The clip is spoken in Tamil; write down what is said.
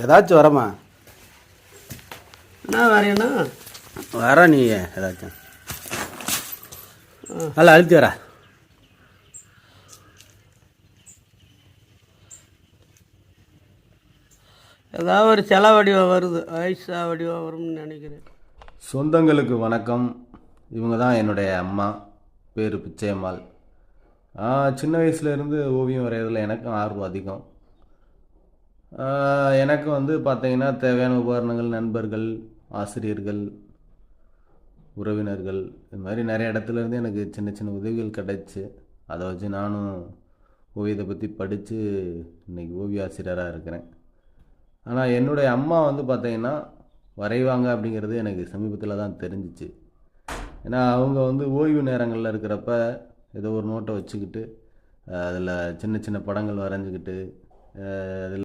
ஏதாச்சும் வரமா? என்ன வரையண்ணா? வர நீ ஏதாச்சும். நல்லா அழுத்தி வர ஏதாவது ஒரு செல வடிவம் வருது ஐசா வடிவம் வரும்னு நினைக்கிறேன். சொந்தங்களுக்கு வணக்கம். இவங்க தான் என்னுடைய அம்மா பேர் பிச்சையம்மாள். சின்ன வயசுலேருந்து ஓவியம் வரைகிறதுல எனக்கும் ஆர்வம் அதிகம். எனக்கு வந்து பார்த்தீங்கன்னா தேவையான உபகரணங்கள் நண்பர்கள் ஆசிரியர்கள் உறவினர்கள் இது மாதிரி நிறைய இடத்துலேருந்து எனக்கு சின்ன சின்ன உதவிகள் கிடைச்சி. அதை வச்சு நானும் ஓவியத்தை பற்றி படித்து இன்னைக்கு ஓவிய ஆசிரியராக இருக்கிறேன். ஆனால் என்னுடைய அம்மா வந்து பார்த்தீங்கன்னா வரைவாங்க அப்படிங்கிறது எனக்கு சமீபத்தில் தான் தெரிஞ்சிச்சு. ஏன்னா அவங்க வந்து ஓய்வு நேரங்களில் இருக்கிறப்ப ஏதோ ஒரு நோட்டை வச்சுக்கிட்டு அதில் சின்ன சின்ன படங்கள் வரைஞ்சிக்கிட்டு அதில்